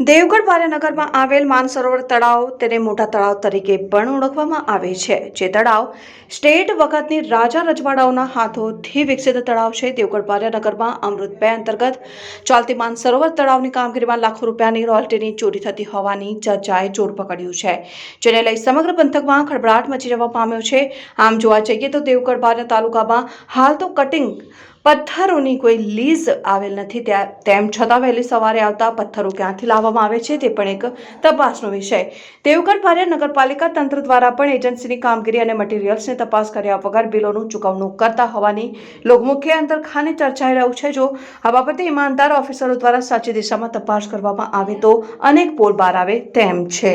દેવગઢ ભાર્યનગરમાં આવેલ માનસરોવર તળાવ તેને મોટા તળાવ તરીકે પણ ઓળખવામાં આવે છે. જે તળાવ સ્ટેટ વખતની રાજા રજવાડાઓના હાથોથી વિકસિત તળાવ છે. દેવગઢ ભાર્યનગરમાં અમૃત બે અંતર્ગત ચાલતી માનસરોવર તળાવની કામગીરીમાં લાખો રૂપિયાની રોયલ્ટીની ચોરી થતી હોવાની ચર્ચાએ જોર પકડ્યું છે. જેને લઈ સમગ્ર પંથકમાં ખળભળાટ મચી જવા પામ્યો છે. આમ જોવા જઈએ તો દેવગઢ બારે તાલુકામાં હાલ તો કટિંગ પથ્થરોની કોઈ લીઝ આવેલ નથી. તેમ છતાં વહેલી સવારે આવતા પથ્થરો ક્યાંથી લાવવામાં આવે છે તે પણ એક તપાસનો વિષય. દેવગઢ ભારે નગરપાલિકા તંત્ર દ્વારા પણ એજન્સીની કામગીરી અને મટીરિયલ્સની તપાસ કર્યા વગર બિલોનું ચૂકવણું કરતા હોવાની લોકમુખ્ય અંતરખાને ચર્ચાઈ રહ્યું છે. જો આ બાબતે ઈમાનદાર ઓફિસરો દ્વારા સાચી દિશામાં તપાસ કરવામાં આવે તો અનેક પોલ બહાર આવે તેમ છે.